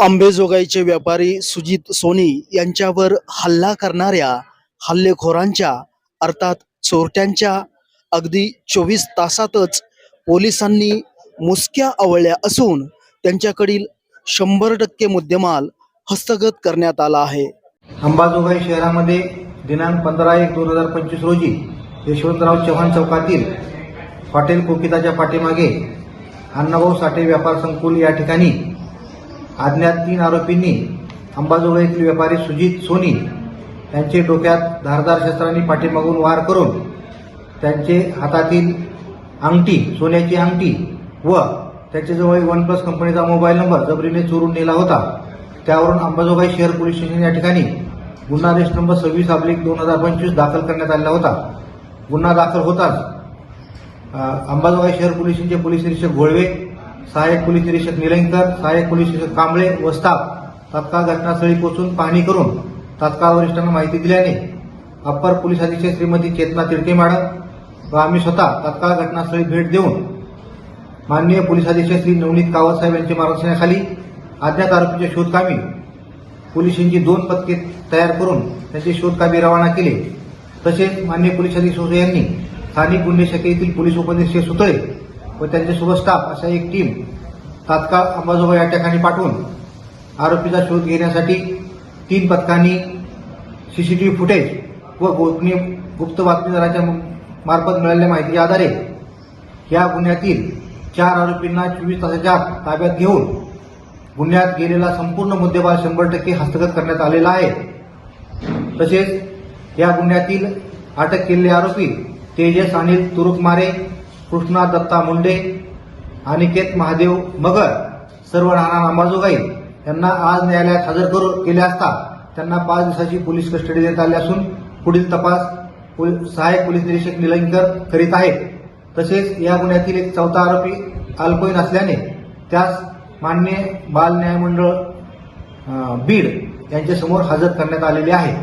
आंबेजोगाईचे व्यापारी सुजित सोनी यांच्यावर हल्ला करणाऱ्या हल्लेखोरांच्या अर्थात चोरट्यांच्या अगदी चोवीस तासातच पोलिसांनी मुसक्या आवळल्या असून त्यांच्याकडील शंभर टक्के मुद्देमाल हस्तगत करण्यात आला आहे. अंबाजोगाई शहरामध्ये दिनांक पंधरा एक दोन हजार पंचवीस रोजी यशवंतराव चव्हाण चौकातील हॉटेल कोकिताच्या पाठीमागे अण्णाभाऊ साठे व्यापार संकुल या ठिकाणी अज्ञात तीन आरोपींनी अंबाजोगाईतील व्यापारी सुजित सोनी यांचे डोक्यात धारदार शस्त्रांनी पाठीमागून वार करून त्यांचे हातातील अंगठी सोन्याची अंगठी व त्याच्याजवळ वन प्लस कंपनीचा मोबाईल नंबर जबरीने चोरून नेला होता. त्यावरून अंबाजोगाई शहर पोलीस स्टेशन या ठिकाणी गुन्हा रेस्ट नंबर सव्वीस अब्लिक दोन हजार पंचवीस दाखल करण्यात आलेला होता. गुन्हा दाखल होताच अंबाजोगाई शहर पोलीस स्टेशनचे पोलीस निरीक्षक घोळवे सहाय्यक पोलीस निरीक्षक निलंगकर सहाय्यक पोलीस निरीक्षक कांबळे व स्टाफ तात्काळ घटनास्थळी पोहोचून पाहणी करून तात्काळ वरिष्ठांना माहिती दिल्याने अप्पर पोलीस अधीक्षक श्रीमती चेतना तिडके मॅडम व आम्ही स्वतः तात्काळ घटनास्थळी भेट देऊन माननीय पोलीस अधीक्षक श्री नवनीत कावत साहेब यांच्या मार्गदर्शनाखाली अज्ञात आरोपीच्या शोधकामी पोलिसांची दोन पथके तयार करून त्यांचे शोधकामी रवाना केले. तसेच माननीय पोलीस अधीक्षक यांनी स्थानिक गुन्हे शाखेतील पोलीस उपनिरीक्षक सुतळे व त्यांच्यासोबत स्टाफ अशा एक टीम तात्काळ अंबाजोगाई या ठिकाणी पाठवून आरोपीचा शोध घेण्यासाठी तीन पथकांनी सीसीटीव्ही फुटेज व गोपनीय गुप्त बातमीदाराच्या मार्फत मिळालेल्या माहितीच्या आधारे या गुन्ह्यातील चार आरोपींना चोवीस तासाच्या आत ताब्यात घेऊन गुन्ह्यात गेलेला संपूर्ण मुद्देमाल शंभर टक्के हस्तगत करण्यात आलेला आहे. तसेच या गुन्ह्यातील अटक केलेले आरोपी तेजस अनिल तुरुकमारे कृष्णा दत्ता मुंडे अनिकेत महादेव मगर सर्व नाना अंबाजोगाई यांना आज न्यायालयात हजर करू केले असता त्यांना पाच दिवसाची पोलीस कस्टडी देण्यात आली असून पुढील तपास सहाय्यक पोलीस निरीक्षक निलंगकर करीत आहेत. तसेच या गुन्ह्यातील एक चौथा आरोपी अल्पवयीन असल्याने त्यास मान्य बाल न्यायमंडळ बीड यांच्यासमोर हजर करण्यात आलेले आहे.